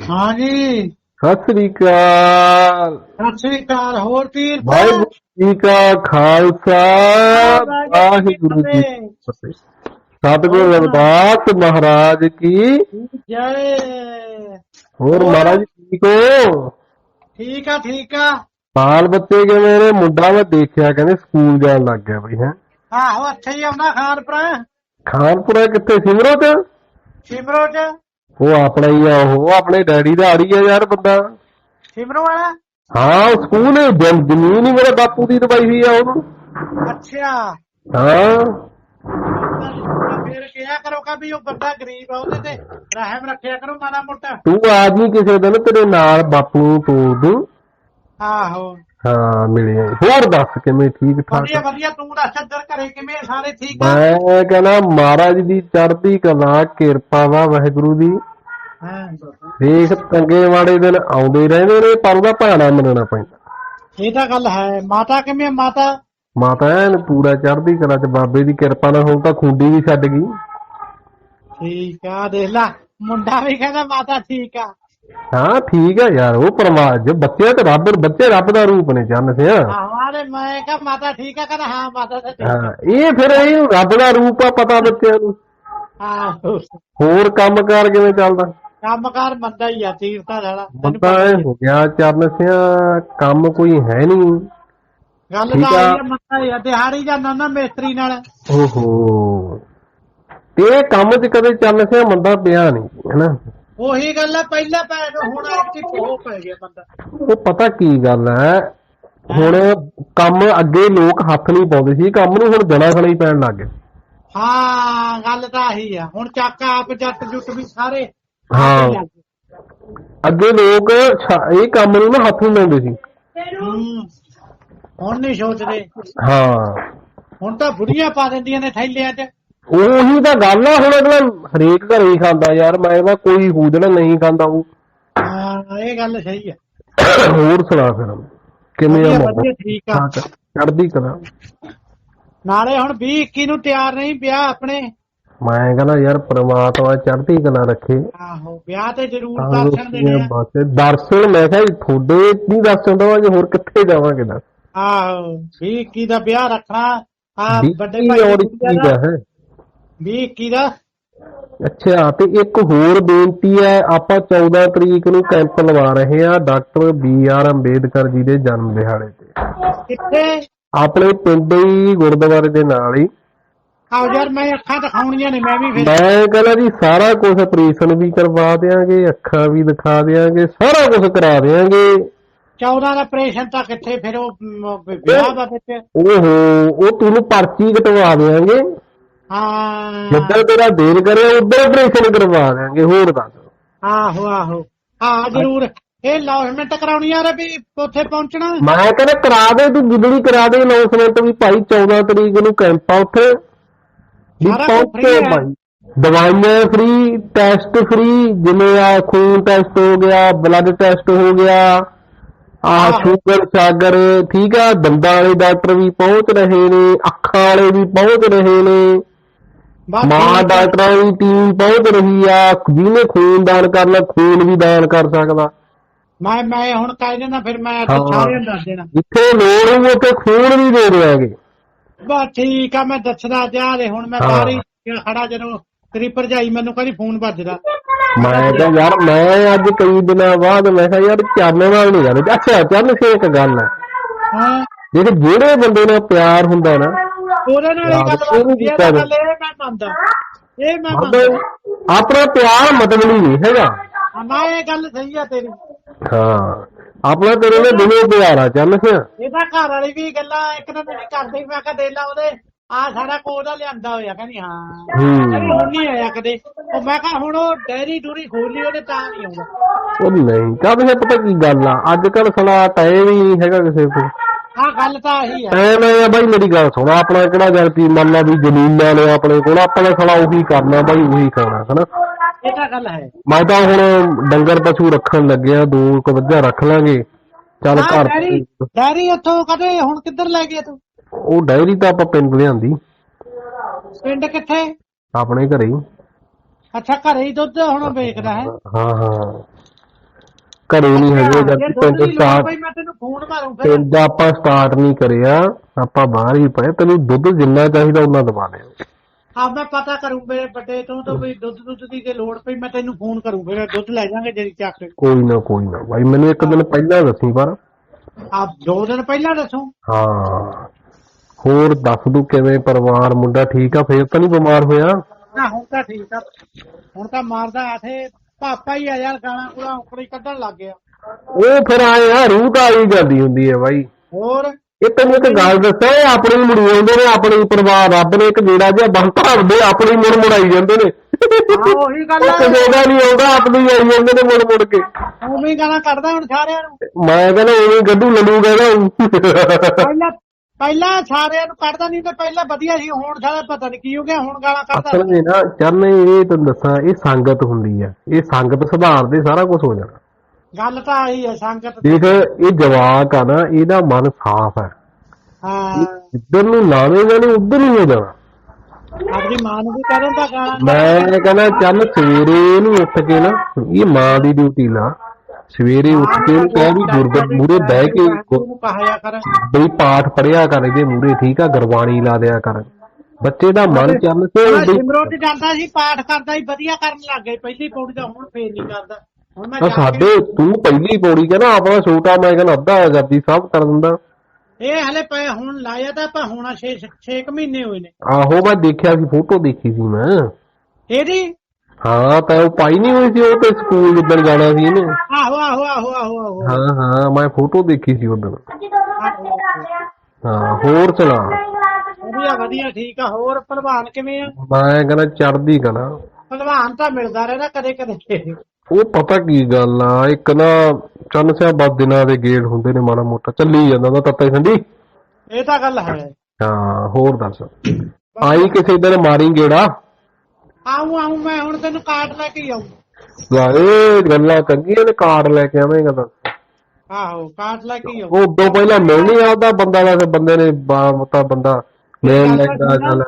ਹਾਂ ਜੀ। ਸਤਿ ਸ੍ਰੀ ਅਕਾਲ। ਸਤਿ ਸ੍ਰੀ ਅਕਾਲ ਹੋਰ ਪੀਰ ਵਾਹਿਗੁਰੂ ਜੀ ਕਾ ਖਾਲਸਾ ਵਾਹਿਗੁਰੂ ਜੀ ਕੀ ਫਤਿਹ। ਸਤਿਗੁਰੂ ਰਵਿਦਾਸ ਮਹਾਰਾਜ ਕੀ। ਜੈ। ਹੋਰ ਮਹਾਰਾਜ ਠੀਕ ਹੋ? ਠੀਕ ਆ ਠੀਕ ਆ। ਬਾਲ ਬੱਚੇ ਕਿਵੇਂ ਨੇ? ਮੁੰਡਾ ਮੈਂ ਦੇਖਿਆ ਕਹਿੰਦੇ ਸਕੂਲ ਜਾਣ ਲੱਗ ਗਿਆ ਬਈ ਹੈ। ਆਹੋ ਇੱਥੇ ਹੀ ਆਉਂਦਾ ਖਾਨਪੁਰਾ। ਖਾਨਪੁਰਾ ਕਿੱਥੇ ਸਿਮਰੋ ਚ? ਸਿਮਰੋ ਚ। ਉਹ ਆਪਣਾ ਹੀ ਆ ਉਹ ਆਪਣੇ ਡੈਡੀ ਦਾ ਆੜੀ ਆ ਯਾਰ ਬੰਦਾ। ਸਿਮਰੋ ਵਾਲਾ? ਹਾਂ ਸਕੂਲ ਜ਼ਮ- ਜ਼ਮੀਨ ਹੀ ਮੇਰੇ ਬਾਪੂ ਦੀ ਦਵਾਈ ਹੋਈ ਆ ਉਹਨੂੰ। ਅੱਛਾ। ਹਾਂ। ਫਿਰ ਕਿਹਾ ਕਰੋ ਕਾ ਵੀ ਉਹ ਬੰਦਾ ਗਰੀਬ ਆ ਉਹਦੇ ਤੇ ਰਹਿਮ ਰੱਖਿਆ ਕਰੋ ਮਾੜਾ ਮੋਟਾ। ਤੂੰ ਆ ਜੀ ਕਿਸੇ ਦਿਨ ਤੇਰੇ ਨਾਲ ਬਾਪੂ ਨੂੰ ਤੋੜ ਦੂੰ। ਆਹੋ। ਹਾਂ ਮਿਲਿਆ ਹੋਰ ਦੱਸ ਕਿਵੇਂ ਠੀਕ ਠਾਕ? ਵਧੀਆ ਵਧੀਆ ਤੂੰ ਦੱਸ ਇੱਧਰ ਘਰੇ ਕਿਵੇਂ ਸਾਰੇ ਠੀਕ ਆ? ਮੈਂ ਕਹਿੰਦਾ ਮਹਾਰਾਜ ਦੀ ਚੜ੍ਹਦੀ ਕਲਾ ਕਿਰਪਾ ਵਾ ਵਾਹਿਗੁਰੂ ਦੀ। ਹਾਂ। ਦੇਖ ਚੰਗੇ ਮਾੜੇ ਦਿਨ ਆਉਂਦੇ ਰਹਿੰਦੇ ਨੇ ਪਰ ਉਹਦਾ ਭਾਣਾ ਮੰਨਣਾ ਪੈਂਦਾ। ਇਹ ਤਾਂ ਗੱਲ ਹੈ। ਮਾਤਾ ਕਿਵੇਂ? ਮਾਤਾ? ਮਾਤਾ ਐਨ ਪੂਰਾ ਚੜ੍ਹਦੀ ਕਲਾ ਚ ਬਾਬੇ ਦੀ ਕਿਰਪਾ ਨਾਲ ਹੁਣ ਤਾਂ ਖੁੰਡੀ ਵੀ ਛੱਡ ਗਈ। ਠੀਕ ਆ ਦੇਖ ਲਾ। ਮੁੰਡਾ ਵੀ ਕਹਿੰਦਾ ਮਾਤਾ ਠੀਕ ਆ। ਹਾਂ ਠੀਕ ਹੈ ਯਾਰ ਉਹ ਪਰਮਾਤਮਾ ਜੋ ਬੱਚੇ ਤੇ ਰੱਬ ਬੱਚੇ ਰੱਬ ਦਾ ਰੂਪ ਨੇ ਚੰਨ ਸਿਆ। ਆਵਾਰੇ ਮੈਂ ਕਿਹਾ ਮਾਤਾ ਠੀਕ ਆ ਕਹਿੰਦਾ ਹਾਂ ਮਾਤਾ ਤਾਂ ਠੀਕ ਹਾਂ ਇਹ ਫਿਰ ਇਹ ਰੱਬ ਦਾ ਰੂਪ ਆ ਪਤਾ ਬੱਚਿਆਂ ਨੂੰ। ਆਹੋ ਹੋਰ ਕੰਮਕਾਰ ਕਿਵੇਂ ਚੱਲਦਾ? ਕੰਮਕਾਰ ਮੰਦਾ ਹੀ ਆ ਤੀਰਤਾ ਸਾਲਾ ਤੈਨੂੰ ਪਤਾ ਇਹ ਹੀ। ਹੋ ਗਿਆ ਚਰਨ ਸਿਆ ਕੰਮ ਕੋਈ ਹੈ ਨਹੀਂ। ਗੱਲ ਠੀਕ ਤਾਂ ਆ। ਆ ਮੰਦਾ ਹੀ ਆ ਦਿਹਾੜੀ ਜਾਂਦਾ ਨਾ ਮੇਸਤਰੀ ਨਾਲ। ਓਹੋ। ਤੇ ਇਹ ਕੰਮ 'ਚ ਕਦੇ ਚਰਨ ਸਿਆ ਮੰਦਾ ਪਿਆ ਨਹੀਂ ਹੈਨਾ ਉਹੀ ਗੱਲ ਆ ਪਹਿਲਾਂ ਪੈ ਗਿਆ ਹੁਣ ਇੱਕ ਹੋ ਪੈ ਗਿਆ ਬੰਦਾ। ਉਹ ਪਤਾ ਕੀ ਗੱਲ ਹੈ ਹੁਣ ਕੰਮ ਅੱਗੇ ਲੋਕ ਹੱਥ ਨਹੀਂ ਪਾਉਂਦੇ ਸੀ ਕੰਮ ਨੂੰ ਹੁਣ ਜਣਾ ਖਣਾ ਹੀ ਪੈਣ ਲੱਗ ਗਏ। ਹਾਂ ਗੱਲ ਤਾਂ ਆਹੀ ਆ ਹੁਣ ਚੱਕ ਆਪ ਜੱਟ ਜੁੱਟ ਵੀ ਸਾਰੇ ਹਾਂ। ਅੱਗੇ ਲੋਕ ਇਹ ਕੰਮ ਨੂੰ ਨਾ ਹੱਥ ਨਹੀਂ ਲਾਉਂਦੇ ਸੀ। ਹੂੰ। ਹੁਣ ਨਹੀਂ ਸੋਚਦੇ। ਹਾਂ। ਹੁਣ ਤਾਂ ਬੁੜੀਆਂ ਪਾ ਦਿੰਦੀਆਂ ਨੇ ਥੈਲਿਆਂ 'ਚ। ਉਹੀ ਤਾਂ ਗੱਲ ਆ ਹੁਣ ਅਗਲਾ ਹਰੇਕ ਘਰੇ ਹੀ ਖਾਂਦਾ ਯਾਰ ਮੈਂ ਤਾਂ ਕੋਈ ਹੋ ਜਿਹੜਾ ਨਹੀਂ ਖਾਂਦਾ ਉਹ। ਹਾਂ ਇਹ ਗੱਲ ਸਹੀ ਆ। ਹੋਰ ਸੁਣਾ ਫਿਰ ਕਿਵੇਂ ਆ ਵਧੀਆ ਠੀਕ ਆ। ਚੜਦੀ ਕਲਾ। ਨਾਲੇ ਹੁਣ 20 21 ਨੂੰ ਤਿਆਰ ਨਹੀਂ ਵਿਆਹ ਆਪਣੇ। ਮੈਂ ਕਹਿੰਦਾ ਯਾਰ ਪ੍ਰਮਾਤਮਾ ਚੜਦੀ ਕਲਾ ਰੱਖੇ। ਆਹੋ ਵਿਆਹ ਤੇ ਜ਼ਰੂਰ ਦਰਸ਼ਨ ਦੇਣੇ ਆ। ਬਸ ਦਰਸ਼ਨ ਮੈਂ ਕਿਹਾ ਤੁਹਾਡੇ ਨਹੀਂ ਦਰਸ਼ਨ ਦਵਾਂਗੇ ਹੋਰ ਕਿੱਥੇ ਜਾਵਾਂਗੇ ਦੱਸ? ਆਹੋ 20 21 ਦਾ ਵਿਆਹ ਰੱਖਣਾ। ਆ ਵੱਡੇ ਭਾਈ ਦਾ ਹੈ। 20 21 ਦਾ? ਅੱਛਾ ਤੇ ਇੱਕ ਹੋਰ ਬੇਨਤੀ ਹੈ ਆਪਾਂ 14 ਤਰੀਕ ਨੂੰ ਕੈਂਪ ਲਵਾ ਰਹੇ ਆ doctor B R Ambedkar ji ਦੇ ਜਨਮ ਦਿਹਾੜੇ ਤੇ। ਕਿੱਥੇ? ਆਪਣੇ ਪਿੰਡ ਹੀ ਗੁਰਦੁਆਰੇ ਦੇ ਨਾਲ ਹੀ। ਆਓ ਯਾਰ ਮੈਂ ਅੱਖਾਂ ਦਿਖਾਉਣੀਆਂ ਨੇ ਮੈਂ ਵੀ ਫਿਰ ਮੈਂ ਕਹਿੰਦਾ ਜੀ ਸਾਰਾ ਕੁਝ ਆਪਰੇਸ਼ਨ ਵੀ ਕਰਵਾ ਦੇਾਂਗੇ ਅੱਖਾਂ ਵੀ ਦਿਖਾ ਦੇਾਂਗੇ ਸਾਰਾ ਕੁਝ ਕਰਾ ਦੇਾਂਗੇ 14 ਦਾ ਆਪਰੇਸ਼ਨ ਤਾਂ ਕਿੱਥੇ ਫਿਰ ਉਹ ਵਿਆਹ ਦਾ ਵਿੱਚ? ਓਹੋ ਉਹ ਤੁਹਾਨੂੰ ਪਰਚੀ ਕਟਵਾ ਦੇਾਂਗੇ ਹਾਂ। ਜਿੱਦਾਂ ਤੇਰਾ ਦੇਰ ਕਰੇ ਉਧਰ ਆਪਰੇਸ਼ਨ ਕਰਵਾ ਦੇਾਂਗੇ ਹੋਰ ਦੱਸ। ਆਹੋ ਆਹੋ। ਹਾਂ ਜ਼ਰੂਰ। ਇਹ ਲੌਸਮੈਂਟ ਕਰਾਉਣੀ ਆ ਰੇ ਵੀ ਉੱਥੇ ਪਹੁੰਚਣਾ। ਮੈਂ ਕਹਿੰਦਾ ਕਰਾ ਦੇ ਤੂੰ ਗਿੱਦੜੀ ਕਰਾ ਦੇ ਅਨਾਉਂਸਮੈਂਟ ਵੀ ਭਾਈ 14 ਤਰੀਕ ਨੂੰ ਕੈਂਪ ਆ ਉੱਥੇ। ਵੀ ਪਹੁੰਚੋ। ਭਾਈ। ਦਵਾਈਆਂ ਫ੍ਰੀ ਟੈਸਟ ਫ੍ਰੀ ਜਿਵੇਂ ਆ ਖੂਨ ਟੈਸਟ ਹੋ ਗਿਆ ਬਲੱਡ ਟੈਸਟ ਹੋ ਗਿਆ ਆ ਆਹੋ। ਸ਼ੂਗਰ ਸਾਗਰ ਠੀਕ ਆ ਦੰਦਾਂ ਵਾਲੇ ਡਾਕਟਰ ਵੀ ਪਹੁੰਚ ਰਹੇ ਨੇ ਅੱਖਾਂ ਵਾਲੇ ਵੀ ਪਹੁੰਚ ਰਹੇ ਨੇ। ਮਾਂ। ਡਾਕਟਰਾਂ ਦੀ ਟੀਮ ਪਹੁੰਚ ਰਹੀ ਆ ਜਿਹਨੇ ਖੂਨ ਦਾਨ ਕਰਨਾ ਖੂਨ ਵੀ ਦਾਨ ਕਰ ਸਕਦਾ ਮੈਂ ਮੈਂ ਹੁਣ ਕਹਿ ਦਿੰਦਾ ਫਿਰ ਮੈਂ। ਸਾਰਿਆਂ ਨੂੰ ਦੱਸ ਦੇਣਾ ਜਿੱਥੇ ਲੋੜ ਹੋਊ ਉੱਥੇ ਖੂਨ ਵੀ ਦੇ ਦੇਵਾਂਗੇ ਬਸ ਠੀਕ ਆ ਮੈਂ ਦੱਸਦਾ ਜਾ ਦੇ ਹੁਣ ਮੈਂ। ਸਾਰੀ ਖੜਾ ਜਦੋਂ ਤੇਰੀ ਭਰਜਾਈ ਮੈਨੂੰ ਕਹਿੰਦੀ ਫੋਨ ਵੱਜਦਾ ਮੈਂ ਕਿਹਾ ਯਾਰ ਮੈਂ ਅੱਜ ਕਈ ਦਿਨਾਂ ਬਾਅਦ ਮੈਂ ਕਿਹਾ ਯਾਰ ਚਰਨ ਨਾਲ ਨਹੀਂ ਗੱਲ ਅੱਛਾ ਚਰਨ ਸੇ ਇੱਕ ਗੱਲ ਹੈ ਹਾਂ ਜਿਹੜੇ ਜਿਹੜੇ ਬੰਦੇ ਨਾਲ ਪਿਆਰ ਹੁੰਦਾ ਨਾ ਉਹਦੇ ਨਾਲ ਹੀ ਯਾਰ, ਗੱਲ ਉਹਨੂੰ ਹੁੰਦੀ ਆ ਕੀਤਾ ਗੱਲ ਇਹ ਮੈਂ ਮੰਨਦਾ। ਇਹ ਮੈਂ ਮੰਨਦਾ। ਮਤਲਬ ਆਪਣਾ ਪਿਆਰ ਮਤਲਬੀ ਨਹੀਂ ਹੈਗਾ। ਹਾਂ, ਇਹ ਗੱਲ ਸਹੀ ਆ ਤੇਰੀ। ਹਾਂ। ਆਪਣਾ ਤੇਰੇ ਨਾਲ ਦਿਲੋਂ ਪਿਆਰ ਚਰਨ ਸੇ ਇਹਦਾ ਘਰ ਵਾਲੀ ਵੀ ਗੱਲਾਂ ਇੱਕ ਦਿਨ ਨਹੀਂ ਕਰਦੇ ਮੈਂ ਕਿਹਾ ਦੇ ਲਾ ਉਹਦੇ ਆ ਸਾਡਾ ਕੋਲ ਦਾ ਲਿਆਂਦਾ ਹੋਇਆ ਕਹਿੰਦੀ ਹਾਂ। ਹੂੰ। ਕਹਿੰਦੀ ਹੁਣ ਨਹੀਂ ਆਇਆ ਕਦੇ। ਉਹ ਮੈਂ ਕਿਹਾ ਹੁਣ ਉਹ ਡੈਰੀ ਡੂਰੀ ਖੋਲੀ ਉਹਨੇ ਤਾਂ ਨਹੀਂ ਆਉਂਦਾ। ਉਹ ਨਹੀਂ ਕਾਹਦੇ ਪਤਾ ਕੀ ਗੱਲ ਆ। ਅੱਜ ਕੱਲ ਸਲਾ ਨਹੀਂ ਹੈਗਾ ਕਿਸੇ ਕੋਲ। ਹਾਂ ਗੱਲ ਤਾਂ ਆਹੀ ਆ। ਐਵੇਂ ਆ ਬਾਈ ਮੇਰੀ ਗੱਲ ਸੁਣ ਆਪਣਾ ਕਿਹੜਾ ਗੱਲ ਕੀ ਮੰਨ ਲਾ ਵੀ ਜ਼ਮੀਨਾਂ ਨੇ ਆਪਣੇ ਕੋਲ ਆਪਣਾ ਸਲਾ ਉਹੀ ਕਰਨਾ ਬਾਈ ਉਹੀ ਖਾਣਾ ਹਨਾ? ਇਹ ਤਾਂ ਗੱਲ ਹੈ। ਮੈਂ ਤਾਂ ਹੁਣ ਡੰਗਰ ਪਸ਼ੂ ਰੱਖਣ ਲੱਗਿਆ ਦੋ ਕੁ ਵੱਧਾ ਰੱਖ ਲਾਂਗੇ। ਚੱਲ ਹਾਂ ਘਰ ਡੈਰੀ ਡੈਰੀ ਉੱਥੋਂ ਕਦੇ ਹੁਣ ਕਿੱਧਰ ਲੈ ਗਿਆ ਤੂੰ? ਉਹ ਡਾਇਰੀ ਤਾਂ ਆਪਾਂ ਪਿੰਡ ਲਿਆਂਦੀ। ਪਿੰਡ ਕਿੱਥੇ? ਆਪਣੇ ਘਰੇ ਹੀ। ਅੱਛਾ ਘਰੇ ਹੀ ਦੁੱਧ ਹੁਣ ਵੇਚਦਾ ਹੈ। ਹਾਂ ਹਾਂ। ਘਰੇ ਨਹੀਂ ਹੈਗੇ ਜਦ ਪਿੰਡ ਪਈ ਮੈਂ ਤੈਨੂੰ ਮਾਰੂ ਫਿਰ। ਪਿੰਡ ਆਪਾਂ ਸਟਾਰਟ ਨਹੀਂ ਕਰਿਆ ਆਪਾਂ ਬਾਹਰ ਹੀ ਪਏ ਤੈਨੂੰ ਦੁੱਧ ਜਿੰਨਾ ਚਾਹੀਦਾ ਉਹਨਾਂ ਦਵਾ ਲਿਆ ਆ ਮੈਂ ਪਤਾ ਕਰੂੰ ਮੇਰੇ ਵੱਡੇ ਤੋਂ ਤਾਂ ਵੀ ਦੁੱਧ ਦੁੱਧ ਦੀ ਜੇ ਲੋੜ ਪਈ ਮੈਂ ਤੈਨੂੰ ਫੋਨ ਕਰੂੰ ਫਿਰ ਦੁੱਧ ਲੈ ਜਾਾਂਗੇ ਜਿਹੜੀ ਚੱਕ। ਕੋਈ ਨਾ ਕੋਈ ਨਾ ਬਾਈ ਮੈਨੂੰ ਇੱਕ ਦਿਨ ਪਹਿਲਾਂ ਦੱਸੀ ਪਰ। ਆ ਦੋ ਦਿਨ ਪਹਿਲਾਂ ਦੱਸੋ। ਹਾਂ ਹੋਰ ਦੱਸ ਦੂ ਕਿਵੇਂ ਪਰਿਵਾਰ ਮੁੰਡਾ ਠੀਕ ਆ ਫੇਰ ਤਾਂ ਨਹੀਂ ਬਿਮਾਰ ਹੋਇਆ? ਨਾ ਹੁਣ ਤਾਂ ਠੀਕ ਆ। ਹੁਣ ਤਾਂ ਮਾਰਦਾ ਆਥੇ ਪਾਪਾ ਹੀ ਆ ਯਾਰ ਗਾਲਾਂ ਗੁਲਾਂ ਉਕੜੀ ਕੱਢਣ ਲੱਗ ਗਿਆ। ਉਹ ਫਿਰ ਆਏ ਆ ਰੂਹ ਆਈ ਜਾਂਦੀ ਹੁੰਦੀ ਹੈ ਬਾਈ। ਹੋਰ? ਇਹ ਤੈਨੂੰ ਇੱਕ ਗੱਲ ਦੱਸਾਂ ਇਹ ਆਪਣੀ ਮੁੜੀ ਆਉਂਦੇ ਨੇ ਆਪਣੀ ਪਰਿਵਾਰ ਰੱਬ ਨੇ ਇੱਕ ਜਿਹੜਾ ਜਿਹਾ ਬੰਤਾ ਹੁੰਦੇ ਆਪਣੀ ਮੁੜ ਮੁੜਾਈ ਜਾਂਦੇ ਨੇ। ਹਾਂ ਉਹੀ ਗੱਲ ਆ। ਕਿਸੇ ਨਹੀਂ ਆਉਂਦਾ ਆਪਣੀ ਆਈ ਜਾਂਦੇ ਨੇ ਮੁੜ ਮੁੜ ਕੇ। ਉਵੇਂ ਗਾਲਾਂ ਕੱਢਦਾ ਹੁਣ ਸਾਰਿਆਂ ਨੂੰ। ਮੈਂ ਕਹਿੰਦਾ ਉਵੇਂ ਗੱਡੂ ਲੱਡੂ ਕਹਿੰਦਾ ਪਹਿਲਾਂ ਪਹਿਲਾਂ ਸਾਰਿਆਂ ਨੂੰ ਕੱਢਦਾ ਨਹੀਂ ਤੇ ਪਹਿਲਾਂ ਵਧੀਆ ਸੀ ਹੁਣ ਸਾਰਾ ਪਤਾ ਨਹੀਂ ਕੀ ਹੋ ਗਿਆ ਹੁਣ ਗਾਲਾਂ ਅਸਲ ਕੱਢਦਾ ਵਿੱਚ ਨਾ ਚਰਨ ਇਹ ਤੈਨੂੰ ਦੱਸਾਂ ਇਹ ਸੰਗਤ ਹੁੰਦੀ ਆ। ਇਹ ਸੰਗਤ ਸੁਧਾਰਦੇ ਸਾਰਾ ਕੁਝ ਹੋ ਜਾਣਾ। ਗੱਲ ਤਾਂ ਆਹੀ ਹੈ ਸੰਗਤ ਦੇਖ ਇਹ ਜਵਾਕ ਆ ਨਾ ਇਹਦਾ ਮਨ ਸਾਫ਼ ਹੈ। ਹਾਂ। ਜਿੱਧਰ ਨੂੰ ਲਾਵੇਗਾ ਨਹੀਂ ਉਧਰ ਹੀ ਹੋ ਜਾਣਾ। ਆਪਣੀ ਮਾਂ ਨੂੰ ਵੀ ਦਿੰਦਾ ਗਾਲਾਂ ਮੈਂ ਕਹਿੰਦਾ ਚੱਲ ਸਵੇਰੇ ਇਹਨੂੰ ਉੱਠ ਕੇ ਨਾ ਇਹ ਮਾਂ ਦੀ ਡਿਊਟੀ ਲਾ। ਸਵੇਰੇ ਉੱਠ ਕੇ ਕਹਿ ਵੀ ਗੁਰਦੁਆਰੇ ਮੂਰੇ ਬਹਿ ਕੇ ਕਹਾਇਆ ਕਰ। ਬਈ ਪਾਠ ਪੜਿਆ ਕਰ ਇਹਦੇ ਮੂਰੇ ਠੀਕ ਆ ਗੁਰਬਾਣੀ ਲਾ ਦਿਆ ਕਰ। ਬੱਚੇ ਦਾ ਮਨ ਚੱਲ ਤੇ ਸਿਮਰੋਂ ਤੇ ਜਾਂਦਾ ਸੀ ਪਾਠ ਕਰਦਾ ਸੀ ਵਧੀਆ ਕਰਨ ਲੱਗ ਗਏ। ਪਹਿਲੀ ਪੌੜੀ ਦਾ ਹੁਣ ਫੇਰ ਨਹੀਂ ਕਰਦਾ। ਹੁਣ ਮੈਂ ਸਾਡੇ ਤੂੰ ਪਹਿਲੀ ਪੌੜੀ ਕਹਿੰਦਾ ਆਪਣਾ ਛੋਟਾ ਮੈਂ ਕਹਿੰਦਾ ਅੱਧਾ ਜਪਜੀ ਸਾਹਿਬ ਕਰ ਦਿੰਦਾ। ਇਹ ਹਲੇ ਪਏ ਹੁਣ ਲਾਇਆ ਤਾਂ ਆਪਾਂ ਹੋਣਾ 6 6 ਮਹੀਨੇ ਹੋਏ ਨੇ। ਆਹੋ ਮੈਂ ਦੇਖਿਆ ਸੀ ਫੋਟੋ ਦੇਖੀ ਸੀ ਮੈਂ। ਇਹਦੀ? ਹਾਂ ਤਾਂ ਉਹ ਪਾਈ ਨਹੀਂ ਹੋਈ ਸੀ ਉਹ ਤੇ ਸਕੂਲ ਜਿੱਦਣ ਜਾਣਾ ਸੀ ਇਹਨੇ। ਆਹੋ ਆਹੋ ਆਹੋ ਆਹੋ ਆਹੋ। ਹਾਂ ਹਾਂ ਮੈਂ ਫੋਟੋ ਦੇਖੀ ਸੀ ਉਦੋਂ। ਹਾਂ ਹੋਰ ਸੁਣਾ। ਵਧੀਆ ਵਧੀਆ ਠੀਕ ਆ ਹੋਰ ਭਲਵਾਨ ਕਿਵੇਂ ਆ? ਮੈਂ ਕਹਿੰਦਾ ਚੜਦੀ ਕਲਾ। ਭਲਵਾਨ ਤਾਂ ਮਿਲਦਾ ਰਹਿੰਦਾ ਕਦੇ ਕਦੇ ਉਹ ਪਤਾ ਕੀ ਗੱਲ ਆ ਇੱਕ ਨਾ ਚੰਨ ਸਿਆ ਬਦ ਦਿਨਾਂ ਦੇ ਗੇੜ ਹੁੰਦੇ ਨੇ ਮਾੜਾ ਮੋਟਾ ਚੱਲੀ ਜਾਂਦਾ ਉਹਦਾ ਤੱਤਾ ਸੰਦੀ ਇਹ ਤਾਂ ਗੱਲ ਹੈ। ਹਾਂ ਹੋਰ ਦੱਸ। ਆਈ ਕਿਸੇ ਦਿਨ ਮਾਰੀ ਗੇੜਾ? ਆਉਂ ਆਉਂ ਮੈਂ ਹੁਣ ਤੈਨੂੰ ਕਾਰਡ ਲੈ ਕੇ ਆਉਂ ਲਾਏ ਗੱਲਾਂ ਚੰਗੀਆਂ ਨੇ ਕਾਰਡ ਲੈ ਕੇ ਆਵੇਂਗਾ ਤਾਂ। ਆਹੋ ਕਾਰਡ ਲੈ ਕੇ ਆਉਂ ਉਹ ਉਦੋਂ ਪਹਿਲਾਂ ਮਿਲਣੀ ਆਉਂਦਾ ਬੰਦਾ ਵੈਸੇ ਬੰਦੇ ਨੇ ਬਾਮਤਾ ਬੰਦਾ। ਲੈਣ ਲੈਂਦਾ ਚੱਲ।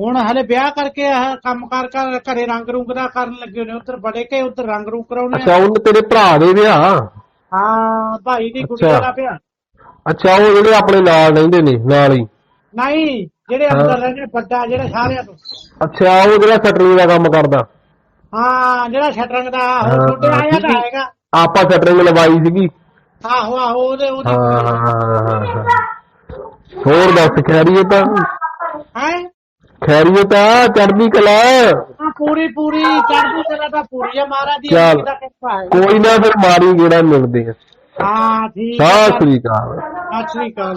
ਹੁਣ ਹਲੇ ਵਿਆਹ ਕਰਕੇ ਆਹ ਕੰਮ ਕਾਰ ਕਰ ਘਰੇ ਰੰਗ ਰੂੰਗ ਦਾ ਕਰਨ ਲੱਗੇ ਨੇ ਉਧਰ ਬੜੇ ਕੇ ਉਧਰ ਰੰਗ ਰੂੰਗ ਕਰਾਉਣੇ ਅੱਛਾ ਆ। ਉਹਨੇ ਤੇਰੇ ਭਰਾ ਦੇ ਵਿਆਹ। ਹਾਂ ਭਾਈ ਦੀ ਕੁੜੀ ਅੱਛਾ। ਦਾ ਵਿਆਹ। ਅੱਛਾ ਉਹ ਜਿਹੜੇ ਆਪਣੇ ਨਾਲ ਰਹਿੰਦੇ ਨੇ ਨਾਲ ਹੀ। ਨਹੀਂ ਜਿਹੜੇ। ਅੰਦਰ ਰਹਿੰਦੇ ਵੱਡਾ ਜਿਹੜੇ ਸਾਰਿਆਂ ਤੋਂ। ਅੱਛਾ ਉਹ ਜਿਹੜਾ ਸਟਰਿੰਗ ਦਾ ਕੰਮ ਕਰਦਾ। ਹਾਂ ਜਿਹੜਾ ਸ਼ਟਰੰਗ ਦਾ ਉਹ ਛੋਟੇ ਆਇਆ ਤਾਂ। ਹੈਗਾ। ਆਪਾਂ ਸਟਰਿੰਗ ਲਵਾਈ ਸੀਗੀ। ਆਹੋ ਆਹੋ ਉਹਦੇ ਉਹਦੀ ਹਾਂ ਹਾਂ, ਹਾਂ ਹੋਰ ਦੱਸ ਖੈਰੀਅਤ ਆ ਖੈਰੀਅਤ ਆ ਚੜ੍ਹਦੀ ਕਲਾ। ਹਾਂ ਪੂਰੀ ਪੂਰੀ ਚੜ੍ਹਦੀ ਕਲਾ ਤਾਂ ਪੂਰੀ ਆ ਮਹਾਰਾਜ ਦੀ ਚੱਲ। ਕਿਰਪਾ ਹੈ। ਕੋਈ ਨਾ ਫਿਰ ਮਾਰੀ ਗੇੜਾ ਮਿਲਦੇ ਆ। ਹਾਂ ਠੀਕ ਸਤਿ ਸ੍ਰੀ ਅਕਾਲ। ਸਤਿ ਸ੍ਰੀ ਅਕਾਲ।